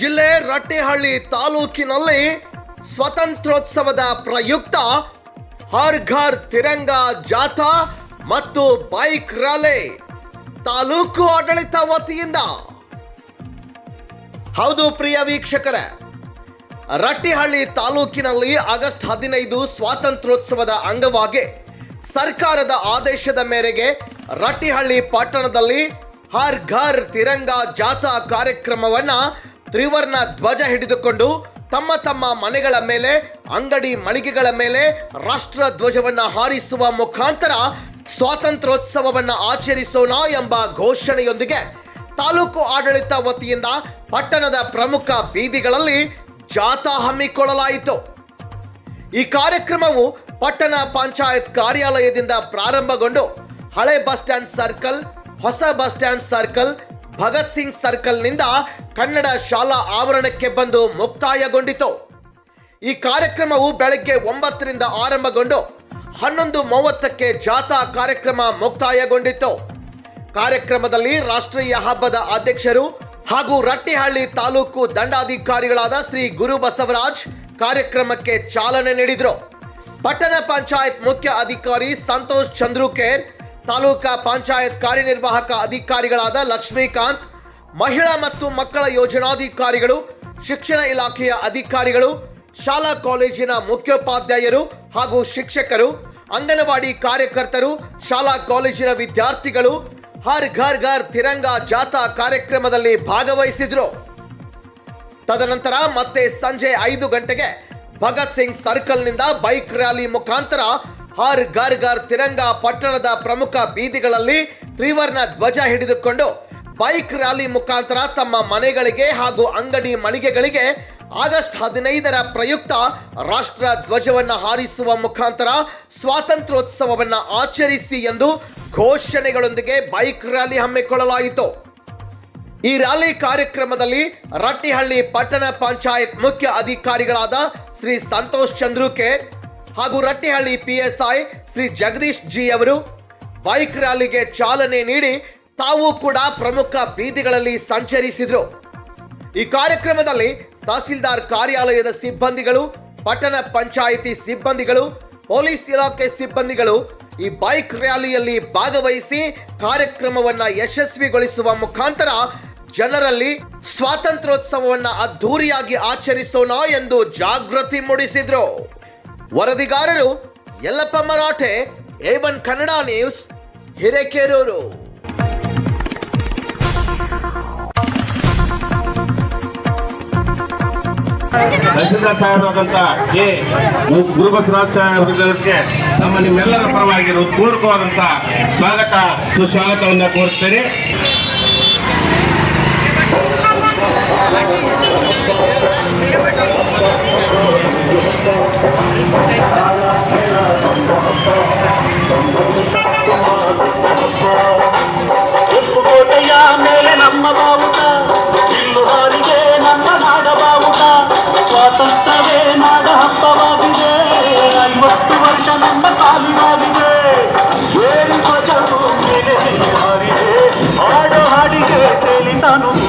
ಜಿಲ್ಲೆ ರಟ್ಟಿಹಳ್ಳಿ ತಾಲೂಕಿನಲ್ಲಿ ಸ್ವತಂತ್ರೋತ್ಸವದ ಪ್ರಯುಕ್ತ ಹರ್ ಘರ್ ತಿರಂಗ ಜಾಥಾ ಮತ್ತು ಬೈಕ್ ರ್ಯಾಲಿ. ತಾಲೂಕು ಆಡಳಿತ ವತಿಯಿಂದ. ಹೌದು ಪ್ರಿಯ ವೀಕ್ಷಕರೇ, ರಟ್ಟಿಹಳ್ಳಿ ತಾಲೂಕಿನಲ್ಲಿ ಆಗಸ್ಟ್ ಹದಿನೈದು ಸ್ವಾತಂತ್ರ್ಯೋತ್ಸವದ ಅಂಗವಾಗಿ ಸರ್ಕಾರದ ಆದೇಶದ ಮೇರೆಗೆ ರಟ್ಟಿಹಳ್ಳಿ ಪಟ್ಟಣದಲ್ಲಿ ಹರ್ ಘರ್ ತಿರಂಗ ಜಾಥಾ ಕಾರ್ಯಕ್ರಮವನ್ನ ತ್ರಿವರ್ಣ ಧ್ವಜ ಹಿಡಿದುಕೊಂಡು ತಮ್ಮ ತಮ್ಮ ಮನೆಗಳ ಮೇಲೆ, ಅಂಗಡಿ ಮಳಿಗೆಗಳ ಮೇಲೆ ರಾಷ್ಟ್ರ ಧ್ವಜವನ್ನ ಹಾರಿಸುವ ಮುಖಾಂತರ ಸ್ವಾತಂತ್ರ್ಯೋತ್ಸವವನ್ನ ಆಚರಿಸೋಣ ಎಂಬ ಘೋಷಣೆಯೊಂದಿಗೆ ತಾಲೂಕು ಆಡಳಿತ ವತಿಯಿಂದ ಪಟ್ಟಣದ ಪ್ರಮುಖ ಬೀದಿಗಳಲ್ಲಿ ಜಾಥಾ ಹಮ್ಮಿಕೊಳ್ಳಲಾಯಿತು. ಈ ಕಾರ್ಯಕ್ರಮವು ಪಟ್ಟಣ ಪಂಚಾಯತ್ ಕಾರ್ಯಾಲಯದಿಂದ ಪ್ರಾರಂಭಗೊಂಡು ಹಳೆ ಬಸ್ ಸ್ಟ್ಯಾಂಡ್ ಸರ್ಕಲ್, ಹೊಸ bus stand circle Bhagat Singh ಸರ್ಕಲ್ನಿಂದ Kannada ಶಾಲಾ ಆವರಣಕ್ಕೆ ಬಂದು ಮುಕ್ತಾಯಗೊಂಡಿತು. ಈ ಕಾರ್ಯಕ್ರಮವು ಬೆಳಗ್ಗೆ ಒಂಬತ್ತರಿಂದ ಆರಂಭಗೊಂಡು ಹನ್ನೊಂದು ಮೂವತ್ತಕ್ಕೆ ಜಾಥಾ ಕಾರ್ಯಕ್ರಮ ಮುಕ್ತಾಯಗೊಂಡಿತು ಕಾರ್ಯಕ್ರಮದಲ್ಲಿ ರಾಷ್ಟ್ರೀಯ ಹಬ್ಬದ ಅಧ್ಯಕ್ಷರು ಹಾಗೂ ರಟ್ಟಿಹಳ್ಳಿ ತಾಲೂಕು ದಂಡಾಧಿಕಾರಿಗಳಾದ ಶ್ರೀ ಗುರು ಬಸವರಾಜ್ ಕಾರ್ಯಕ್ರಮಕ್ಕೆ ಚಾಲನೆ ನೀಡಿದರು. ಪಟ್ಟಣ ಪಂಚಾಯತ್ ಮುಖ್ಯ ಅಧಿಕಾರಿ ಸಂತೋಷ್ ಚಂದ್ರುಕೇರ್ ತಾಲೂಕಾ ಪಂಚಾಯತ್ ಕಾರ್ಯನಿರ್ವಾಹಕ ಅಧಿಕಾರಿಗಳಾದ ಲಕ್ಷ್ಮೀಕಾಂತ್, ಮಹಿಳಾ ಮತ್ತು ಮಕ್ಕಳ ಯೋಜನಾಧಿಕಾರಿಗಳು, ಶಿಕ್ಷಣ ಇಲಾಖೆಯ ಅಧಿಕಾರಿಗಳು, ಶಾಲಾ ಕಾಲೇಜಿನ ಮುಖ್ಯೋಪಾಧ್ಯಾಯರು ಹಾಗೂ ಶಿಕ್ಷಕರು, ಅಂಗನವಾಡಿ ಕಾರ್ಯಕರ್ತರು, ಶಾಲಾ ಕಾಲೇಜಿನ ವಿದ್ಯಾರ್ಥಿಗಳು, ಹರ್ ಘರ್ ಘರ್ ತಿರಂಗ ಜಾಥಾ ಕಾರ್ಯಕ್ರಮದಲ್ಲಿ ಭಾಗವಹಿಸಿದ್ರು. ತದನಂತರ ಮತ್ತೆ ಸಂಜೆ ಐದು ಗಂಟೆಗೆ ಭಗತ್ ಸಿಂಗ್ ಸರ್ಕಲ್ನಿಂದ ಬೈಕ್ ರ್ಯಾಲಿ ಮುಖಾಂತರ ಹರ್ ಘರ್ ಘರ್ ತಿರಂಗ ಪಟ್ಟಣದ ಪ್ರಮುಖ ಬೀದಿಗಳಲ್ಲಿ ತ್ರಿವರ್ಣ ಧ್ವಜ ಹಿಡಿದುಕೊಂಡು ಬೈಕ್ ರ್ಯಾಲಿ ಮುಖಾಂತರ ತಮ್ಮ ಮನೆಗಳಿಗೆ ಹಾಗೂ ಅಂಗಡಿ ಮಳಿಗೆಗಳಿಗೆ ಆಗಸ್ಟ್ ಹದಿನೈದರ ಪ್ರಯುಕ್ತ ರಾಷ್ಟ್ರ ಧ್ವಜವನ್ನು ಹಾರಿಸುವ ಮುಖಾಂತರ ಸ್ವಾತಂತ್ರ್ಯೋತ್ಸವವನ್ನು ಆಚರಿಸಿ ಎಂದು ಘೋಷಣೆಗಳೊಂದಿಗೆ ಬೈಕ್ ರ್ಯಾಲಿ ಹಮ್ಮಿಕೊಳ್ಳಲಾಯಿತು. ಈ ರ್ಯಾಲಿ ಕಾರ್ಯಕ್ರಮದಲ್ಲಿ ರಟ್ಟಿಹಳ್ಳಿ ಪಟ್ಟಣ ಪಂಚಾಯತ್ ಮುಖ್ಯ ಅಧಿಕಾರಿಗಳಾದ ಶ್ರೀ ಸಂತೋಷ್ ಚಂದ್ರುಕೇರ್ ಹಾಗೂ ರಟ್ಟಿಹಳ್ಳಿ ಪಿಎಸ್ಐ ಶ್ರೀ ಜಗದೀಶ್ ಜಿ ಅವರು ಬೈಕ್ ರ್ಯಾಲಿಗೆ ಚಾಲನೆ ನೀಡಿ ತಾವು ಕೂಡ ಪ್ರಮುಖ ಬೀದಿಗಳಲ್ಲಿ ಸಂಚರಿಸಿದ್ರು. ಈ ಕಾರ್ಯಕ್ರಮದಲ್ಲಿ ತಹಸೀಲ್ದಾರ್ ಕಾರ್ಯಾಲಯದ ಸಿಬ್ಬಂದಿಗಳು, ಪಟ್ಟಣ ಪಂಚಾಯಿತಿ ಸಿಬ್ಬಂದಿಗಳು, ಪೊಲೀಸ್ ಇಲಾಖೆ ಸಿಬ್ಬಂದಿಗಳು ಈ ಬೈಕ್ ರ್ಯಾಲಿಯಲ್ಲಿ ಭಾಗವಹಿಸಿ ಕಾರ್ಯಕ್ರಮವನ್ನ ಯಶಸ್ವಿಗೊಳಿಸುವ ಮುಖಾಂತರ ಜನರಲ್ಲಿ ಸ್ವಾತಂತ್ರ್ಯೋತ್ಸವವನ್ನ ಅದ್ಧೂರಿಯಾಗಿ ಆಚರಿಸೋಣ ಎಂದು ಜಾಗೃತಿ ಮೂಡಿಸಿದ್ರು. ವರದಿಗಾರರು Yallappa Marathe A one Kannada news Hirekerur. Tahsildar ಸಾಹೇಬರಾದಂತ ಎ ಗುರುಬಸವರಾಜ್ ಸಾಹೇಬರಿಗೆ ನಮ್ಮ ನಿಮ್ಮೆಲ್ಲರ ಪರವಾಗಿ ಪೂರ್ವಕವಾದಂತ ಸ್ವಾಗತ, ಸುಸ್ವಾಗತವನ್ನು ಕೋರುತ್ತೇನೆ. sana